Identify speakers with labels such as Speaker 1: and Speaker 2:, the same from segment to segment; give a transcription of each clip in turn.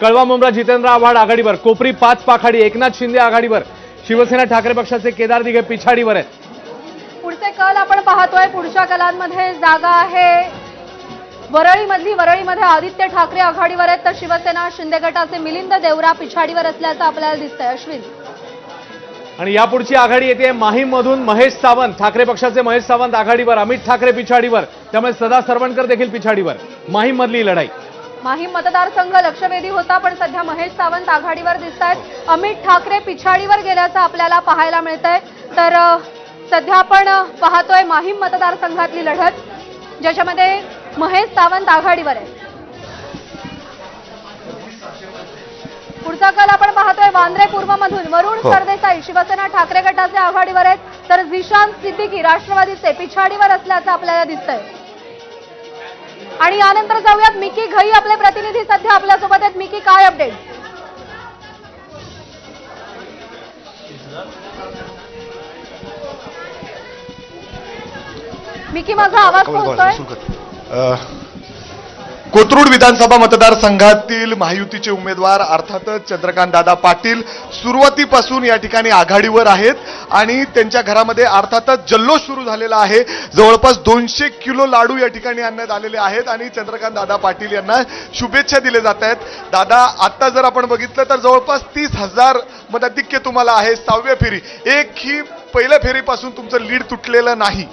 Speaker 1: कळवा मुंब्रा जितेंद्र आव्हाड आघाडीवर. कोपरी पाच पाखाडी एकनाथ शिंदे आघाडीवर. शिवसेना ठाकरे पक्षाचे केदार दिघे पिछाडीवर आहेत.
Speaker 2: पुढचे कल आपण पाहतोय. पुढच्या कलांमध्ये जागा आहे. वरळीमधली वरळीमध्ये आदित्य ठाकरे आघाडीवर आहेत. तर शिवसेना शिंदे गटाचे मिलिंद देवरा पिछाडीवर असल्याचं आपल्याला दिसतंय. अश्विन.
Speaker 1: आणि यापुढची आघाडी येते माहीम मधून महेश सावंत. ठाकरे पक्षाचे महेश सावंत आघाडीवर अमित ठाकरे पिछाडीवर. त्यामुळे सदा सरवणकर देखील पिछाडीवर. माहीम मधली लढाई.
Speaker 2: माहीम मतदारसंघ लक्षवेधी होता पण सध्या महेश सावंत आघाडीवर दिसत आहेत अमित ठाकरे पिछाडीवर गेल्याचं आपल्याला पाहायला मिळतंय. तर अ, सध्या आपण पाहतोय माहीम मतदारसंघातली लढत ज्याच्यामध्ये महेश सावंत आघाडीवर आहे पुढचा कल आपण पाहतोय वांद्रे पूर्व मधून वरुण
Speaker 3: हो.
Speaker 2: सरदेसाई शिवसेना ठाकरे गटाचे आघाडीवर आहेत. तर झिशांत सिद्दीकी राष्ट्रवादीचे पिछाडीवर असल्याचं आपल्याला दिसतंय. आणि यानंतर जाऊयात मिकी घई आपले प्रतिनिधी सध्या आपल्यासोबत आहेत. मिकी काय अपडेट मिकी माझा आवाज पोहोचतोय
Speaker 3: कोथरूड विधानसभा मतदारसंघातील महायुतीचे उमेदवार अर्थातच चंद्रकांत दादा पाटील सुरुवातीपासून या ठिकाणी आघाडीवर आहेत आणि त्यांच्या घरामध्ये अर्थातच जल्लोष सुरू झालेला आहे. जवळपास दोनशे किलो लाडू या ठिकाणी आणण्यात आलेले आहेत आणि चंद्रकांत दादा पाटील यांना शुभेच्छा दिल्या जात आहेत. दादा आत्ता जर आपण बघितलं तर जवळपास तीस हजार मताधिक्य तुम्हाला आहे. सहाव्या फेरी. एक ही पहिल्या फेरीपासून तुमचं लीड तुटलेलं नाही.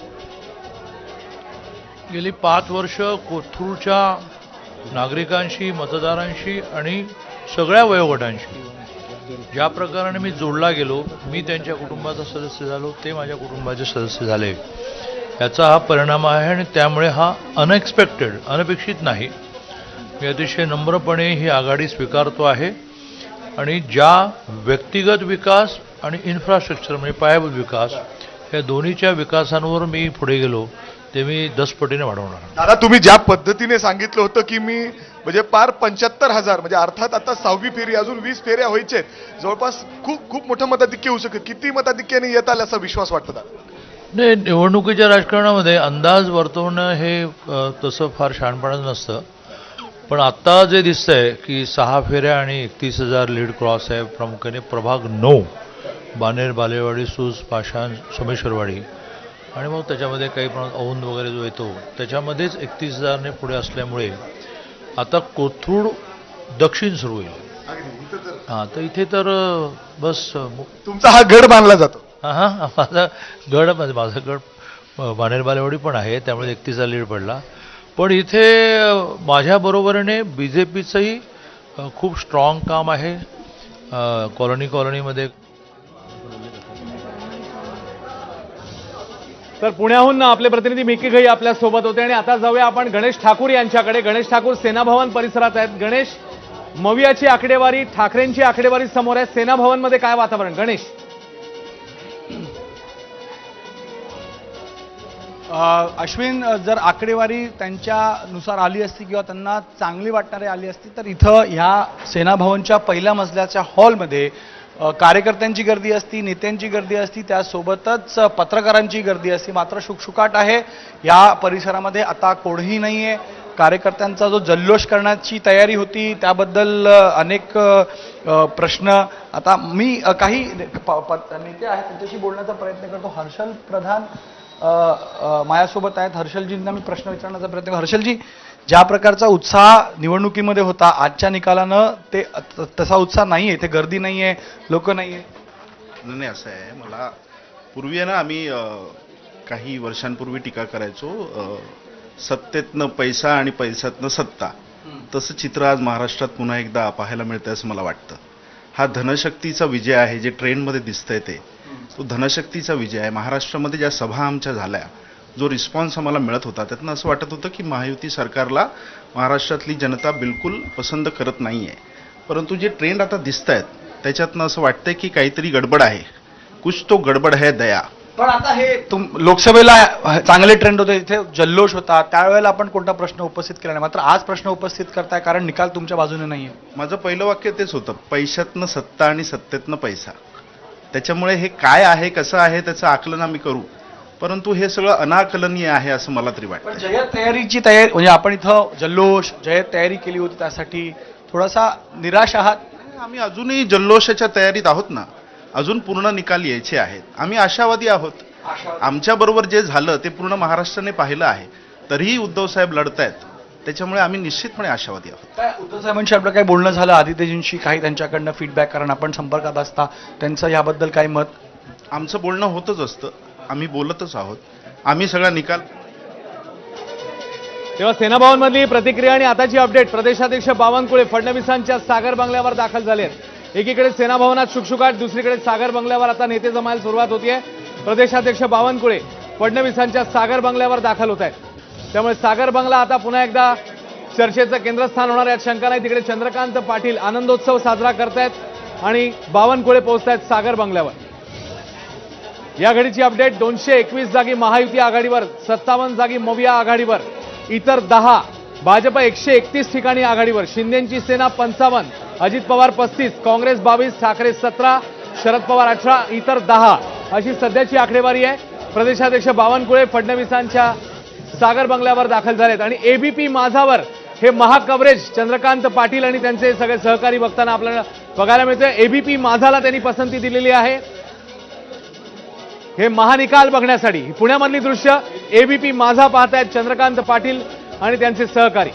Speaker 4: गेली पाच वर्ष कोथरूडच्या नागरिकांशी मतदारांशी आणि सगळ्या वयोगटांशी. ज्या प्रकाराने मी जोडला गेलो मी त्यांच्या कुटुंबाचा सदस्य झालो ते माझ्या कुटुंबाचे सदस्य झाले. याचा हा परिणाम आहे आणि त्यामुळे हा अनएक्सपेक्टेड अनपेक्षित नाही. मी अतिशय नम्रपणे ही आघाडी स्वीकारतो आहे आणि ज्या व्यक्तिगत विकास आणि इन्फ्रास्ट्रक्चर म्हणजे पायाभूत विकास या दोन्हीच्या विकासांवर मी पुढे गेलो. ते मी दसपटीने वाढवणार.
Speaker 3: दादा तुम्ही ज्या पद्धतीने सांगितलं होतं की मी म्हणजे पार पंच्याहत्तर हजार म्हणजे अर्थात आता सहावी फेरी अजून वीस फेऱ्या व्हायचे आहेत. जवळपास खूप खूप मोठं मताधिक्य होऊ शकतं. किती मताधिक्याने येताल असा विश्वास वाटतो दादा?
Speaker 4: नाही निवडणुकीच्या राजकारणामध्ये अंदाज वर्तवणं हे तसं फार शहाणपणाचं नसतं. पण आत्ता जे दिसतंय की सहा फेऱ्या आणि एकतीस हजार लीड क्रॉस आहे प्रामुख्याने प्रभाग नऊ बानेर बालेवाडी सूज पाषाण सोमेश्वरवाडी. आणि मग त्याच्यामध्ये काही प्रमाणात औंध वगैरे जो येतो त्याच्यामध्येच एकतीस हजारने पुढे असल्यामुळे आता कोथरूड दक्षिण सुरू होईल. हां तर इथे तर बस
Speaker 3: तुमचा हा गड मानला जातो.
Speaker 4: हा हा माझा गड म्हणजे माझा गड अ, बाणेर बालेवाडी पण आहे त्यामुळे एकतीसचा लीड पडला. पण इथे माझ्या बरोबरीने बी जे पीचंही खूप स्ट्रॉंग काम आहे. कॉलनी कॉलनीमध्ये
Speaker 1: तर पुण्याहून आपले प्रतिनिधी मिकी घई आपल्यासोबत होते आणि आता जाऊया आपण गणेश ठाकूर यांच्याकडे. गणेश ठाकूर सेनाभवन परिसरात आहेत. गणेश मवियाची आकडेवारी ठाकरेंची आकडेवारी समोर आहे. सेनाभवनमध्ये काय वातावरण? गणेश.
Speaker 5: अश्विन जर आकडेवारी त्यांच्यानुसार आली असती किंवा त्यांना चांगली वाटणारी आली असती तर इथं ह्या सेनाभवनच्या पहिल्या मजल्याच्या हॉलमध्ये कार्यकर्त्यांची गर्दी असती नेत्यांची गर्दी असती त्यासोबतच पत्रकारांची गर्दी असती. मात्र शुकशुकाट आहे. या परिसरामध्ये आता कोणीही नाही आहे कार्यकर्त्यांचा जो जल्लोष करण्याची तयारी होती त्याबद्दल अनेक प्रश्न. आता मी काही प- प- नेते आहेत त्यांच्याशी बोलण्याचा प्रयत्न करतो. हर्षल प्रधान माझ्यासोबत आहेत. हर्षलजींना मी प्रश्न विचारण्याचा प्रयत्न हर्षलजी ज्या प्रकारचा उत्साह निवडणुकीमध्ये होता आजच्या निकालानं ते तसा उत्साह नाही आहे ते गर्दी नाही आहे लोक नाही आहे
Speaker 6: नाही असं आहे. मला पूर्वी ना आम्ही काही वर्षांपूर्वी टीका करायचो सत्तेतनं पैसा आणि पैशातनं सत्ता. तसं चित्र आज महाराष्ट्रात पुन्हा एकदा पाहायला मिळतंय असं मला वाटतं. हा धनशक्तीचा विजय आहे जे ट्रेंडमध्ये दिसतंय ते. तो धनशक्तीचा विजय आहे. महाराष्ट्रामध्ये ज्या सभा आमच्या झाल्या जो रिस्पॉन्स आम्हाला मिळत होता त्यातनं असं वाटत होतं की महायुती सरकारला महाराष्ट्रातली जनता बिलकुल पसंत करत नाही आहे परंतु जे ट्रेंड आता दिसत आहेत त्याच्यातनं असं वाटतंय की काहीतरी गडबड आहे. कुछ तो गडबड है दया.
Speaker 5: पण आता हे तुम लोकसभेला चांगले ट्रेंड होते इथे जल्लोष होता. त्यावेळेला आपण कोणता प्रश्न उपस्थित केला नाही. मात्र आज प्रश्न उपस्थित करताय कारण निकाल तुमच्या बाजूने नाही आहे
Speaker 6: माझं पहिलं वाक्य तेच होतं. पैशातनं सत्ता आणि सत्तेतनं पैसा. त्याच्यामुळे हे काय आहे कसं आहे त्याचं आकलन आम्ही करू. परंतु हे सगळं अनाकलनीय आहे असं मला तरी वाटतं
Speaker 5: पण जय्यत तयारीची तयारी म्हणजे आपण इथं जल्लोष जय्यत तयारी केली होती त्यासाठी थोडासा निराश आहात?
Speaker 6: आम्ही अजूनही जल्लोषाच्या तयारीत आहोत ना. अजून पूर्ण निकाल यायचे आहेत. आम्ही आशावादी आहोत. आमच्या बरोबर जे झालं ते पूर्ण महाराष्ट्राने पाहिलं आहे. तरीही उद्धव साहेब लढतायत. त्याच्यामुळे आम्ही निश्चितपणे आशावादी आहोत.
Speaker 5: काय उद्धव साहेबांशी आपलं काही बोलणं झालं आदित्यजींशी काही त्यांच्याकडनं फीडबॅक कारण आपण संपर्कात असता. त्यांचं याबद्दल काय मत?
Speaker 6: आमचं बोलणं होतच असतं. आम्ही बोलतच आहोत. आम्ही सगळा निकाल
Speaker 1: तेव्हा सेनाभवनमधली प्रतिक्रिया आणि आताची अपडेट. प्रदेशाध्यक्ष बावनकुळे फडणवीसांच्या सागर बंगल्यावर दाखल झाले आहेत. एकीकडे सेनाभवनात शुकशुकाट दुसरीकडे सागर बंगल्यावर आता नेते जमायला सुरुवात होतीये. प्रदेशाध्यक्ष बावनकुळे फडणवीसांच्या सागर बंगल्यावर दाखल होत आहेत. त्यामुळे सागर बंगला आता पुन्हा एकदा चर्चेचं केंद्रस्थान होणार यात शंका नाही. तिकडे चंद्रकांत पाटील आनंदोत्सव साजरा करतायत आणि बावनकुळे पोहोचतायत सागर बंगल्यावर. या घडीची अपडेट दोनशे एकवीस जागी महायुती आघाडीवर सत्तावन्न जागी मविया आघाडीवर इतर दहा भाजप एकशे एकतीस ठिकाणी आघाडीवर शिंदेची सेना पंचावन्न अजित पवार पस्तीस काँग्रेस बावीस ठाकरे सतरा शरद पवार अठरा इतर दहा. अशी सध्याची आकडेवारी आहे. प्रदेशाध्यक्ष बावनकुळे फडणवीसांच्या सागर बंगल्यावर दाखल झालेत. आणि एबीपी माझावर हे महाकव्हरेज चंद्रकांत पाटील आणि त्यांचे सगळे सहकारी बघताना आपल्याला बघायला मिळतं एबीपी माझाला त्यांनी पसंती दिलेली आहे. हे महानिकाल बघण्यासाठी. पुण्यामधली दृश्य एबीपी माझा पाहतायत चंद्रकांत पाटील आणि त्यांचे सहकारी.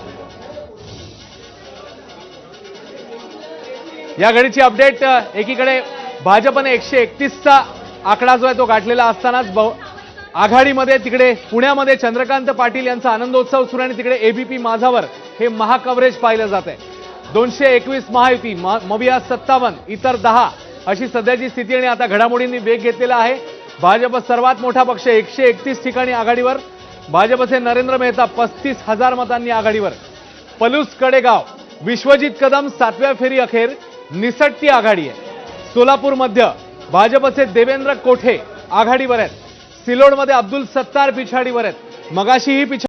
Speaker 1: या घडीची अपडेट एकीकडे भाजपने एकशे एकतीसचा आकडा जो आहे तो गाठलेला असतानाच बहु- आघाडीमध्ये तिकडे पुण्यामध्ये चंद्रकांत पाटील यांचा आनंदोत्सव सुरू आणि तिकडे एबीपी माझावर हे महाकव्हरेज पाहिलं जात आहे दोनशे एकवीस महायुती मविया सत्तावन्न इतर दहा अशी सध्याची स्थिती आणि आता घडामोडींनी वेग घेतलेला आहे. भाजप सर्वात मोठा पक्ष एकशे एकतीस ठिकाणी आघाडीवर. भाजपचे नरेंद्र मेहता पस्तीस हजार मतांनी आघाडीवर. पलूस कडेगाव विश्वजित कदम सातव्या फेरी अखेर निसटती आघाडी आहे. सोलापूर मध्य भाजपचे देवेंद्र कोठे आघाडीवर आहेत? सिलोडमध्ये अब्दुल सत्तार पिछाडीवर आहेत. मगाशीही पिछा